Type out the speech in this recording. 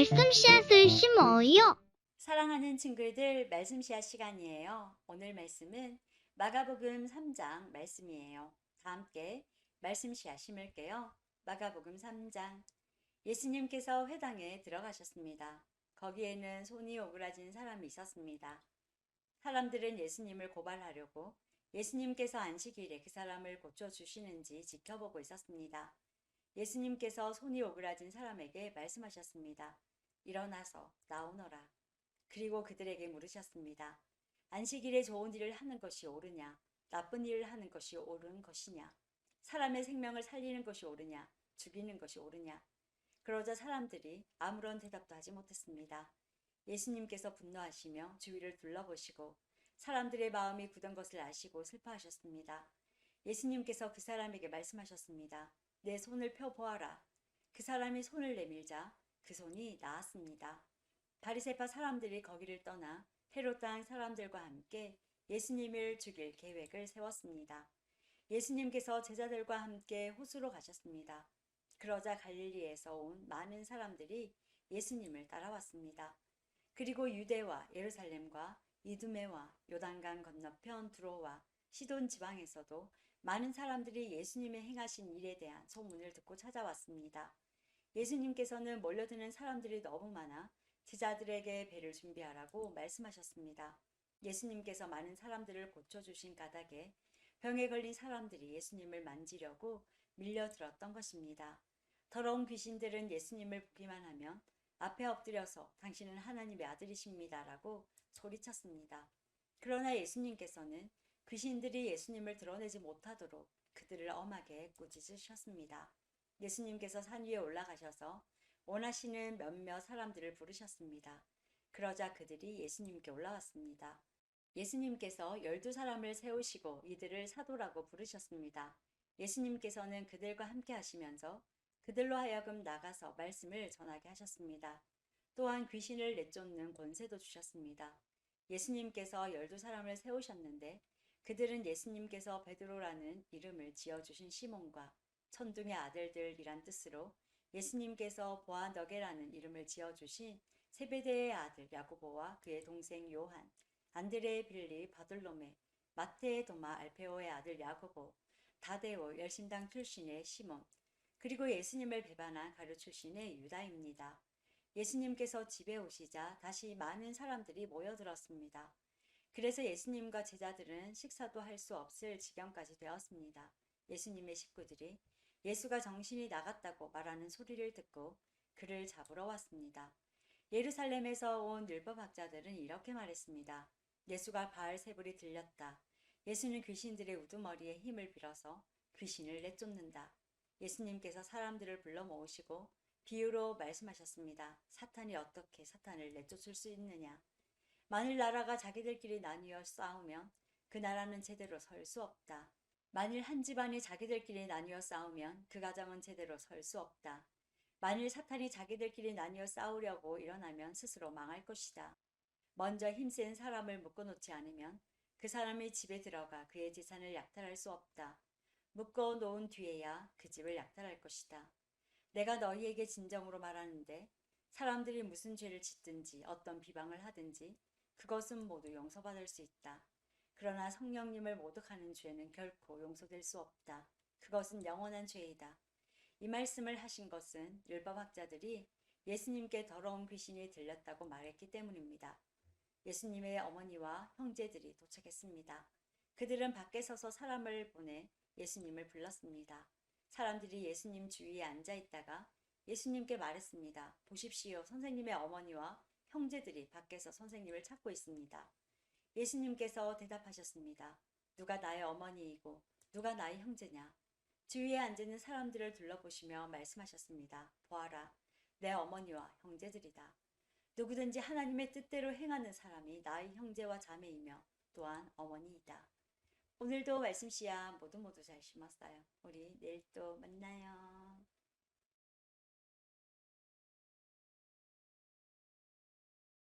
말씀 씨앗을 심어요. 사랑하는 친구들 말씀 시간 시간이에요. 오늘 말씀은 마가복음 3장 말씀이에요. 다 함께 말씀 씨앗 심을게요. 마가복음 3장 예수님께서 회당에 들어가셨습니다. 거기에는 손이 오그라진 사람이 있었습니다. 사람들은 예수님을 고발하려고 예수님께서 안식일에 그 사람을 고쳐주시는지 지켜보고 있었습니다. 예수님께서 손이 오그라진 사람에게 말씀하셨습니다. 일어나서 나오너라. 그리고 그들에게 물으셨습니다. 안식일에 좋은 일을 하는 것이 옳으냐? 나쁜 일을 하는 것이 옳은 것이냐? 사람의 생명을 살리는 것이 옳으냐? 죽이는 것이 옳으냐? 그러자 사람들이 아무런 대답도 하지 못했습니다. 예수님께서 분노하시며 주위를 둘러보시고 사람들의 마음이 굳은 것을 아시고 슬퍼하셨습니다. 예수님께서 그 사람에게 말씀하셨습니다. 내 손을 펴 보아라. 그 사람이 손을 내밀자 그 손이 나았습니다. 바리새파 사람들이 거기를 떠나 헤롯 땅 사람들과 함께 예수님을 죽일 계획을 세웠습니다. 예수님께서 제자들과 함께 호수로 가셨습니다. 그러자 갈릴리에서 온 많은 사람들이 예수님을 따라왔습니다. 그리고 유대와 예루살렘과 이두메와 요단강 건너편 두로와 시돈 지방에서도 많은 사람들이 예수님의 행하신 일에 대한 소문을 듣고 찾아왔습니다. 예수님께서는 몰려드는 사람들이 너무 많아 제자들에게 배를 준비하라고 말씀하셨습니다. 예수님께서 많은 사람들을 고쳐주신 까닭에 병에 걸린 사람들이 예수님을 만지려고 밀려들었던 것입니다. 더러운 귀신들은 예수님을 보기만 하면 앞에 엎드려서 당신은 하나님의 아들이십니다라고 소리쳤습니다. 그러나 예수님께서는 귀신들이 예수님을 드러내지 못하도록 그들을 엄하게 꾸짖으셨습니다. 예수님께서 산 위에 올라가셔서 원하시는 몇몇 사람들을 부르셨습니다. 그러자 그들이 예수님께 올라왔습니다. 예수님께서 열두 사람을 세우시고 이들을 사도라고 부르셨습니다. 예수님께서는 그들과 함께 하시면서 그들로 하여금 나가서 말씀을 전하게 하셨습니다. 또한 귀신을 내쫓는 권세도 주셨습니다. 예수님께서 열두 사람을 세우셨는데 그들은 예수님께서 베드로라는 이름을 지어주신 시몬과 천둥의 아들들이란 뜻으로 예수님께서 보아너게라는 이름을 지어주신 세베대의 아들 야고보와 그의 동생 요한, 안드레 빌리 바돌로메, 마테의 도마 알페오의 아들 야고보, 다데오 열심당 출신의 시몬, 그리고 예수님을 배반한 가룟 출신의 유다입니다. 예수님께서 집에 오시자 다시 많은 사람들이 모여들었습니다. 그래서 예수님과 제자들은 식사도 할 수 없을 지경까지 되었습니다. 예수님의 식구들이 예수가 정신이 나갔다고 말하는 소리를 듣고 그를 잡으러 왔습니다. 예루살렘에서 온 율법학자들은 이렇게 말했습니다. 예수가 바알세불이 들렸다. 예수는 귀신들의 우두머리에 힘을 빌어서 귀신을 내쫓는다. 예수님께서 사람들을 불러 모으시고 비유로 말씀하셨습니다. 사탄이 어떻게 사탄을 내쫓을 수 있느냐? 만일 나라가 자기들끼리 나뉘어 싸우면 그 나라는 제대로 설 수 없다. 만일 한 집안이 자기들끼리 나뉘어 싸우면 그 가정은 제대로 설 수 없다. 만일 사탄이 자기들끼리 나뉘어 싸우려고 일어나면 스스로 망할 것이다. 먼저 힘센 사람을 묶어놓지 않으면 그 사람이 집에 들어가 그의 재산을 약탈할 수 없다. 묶어 놓은 뒤에야 그 집을 약탈할 것이다. 내가 너희에게 진정으로 말하는데 사람들이 무슨 죄를 짓든지 어떤 비방을 하든지 그것은 모두 용서받을 수 있다. 그러나 성령님을 모독하는 죄는 결코 용서될 수 없다. 그것은 영원한 죄이다. 이 말씀을 하신 것은 율법학자들이 예수님께 더러운 귀신이 들렸다고 말했기 때문입니다. 예수님의 어머니와 형제들이 도착했습니다. 그들은 밖에 서서 사람을 보내 예수님을 불렀습니다. 사람들이 예수님 주위에 앉아 있다가 예수님께 말했습니다. 보십시오. 선생님의 어머니와 형제들이 밖에서 선생님을 찾고 있습니다. 예수님께서 대답하셨습니다. 누가 나의 어머니이고 누가 나의 형제냐? 주위에 앉아 있는 사람들을 둘러보시며 말씀하셨습니다. 보아라. 내 어머니와 형제들이다. 누구든지 하나님의 뜻대로 행하는 사람이 나의 형제와 자매이며 또한 어머니이다. 오늘도 말씀 씨야 모두 모두 잘 심었어요. 우리 내일 또 만나요.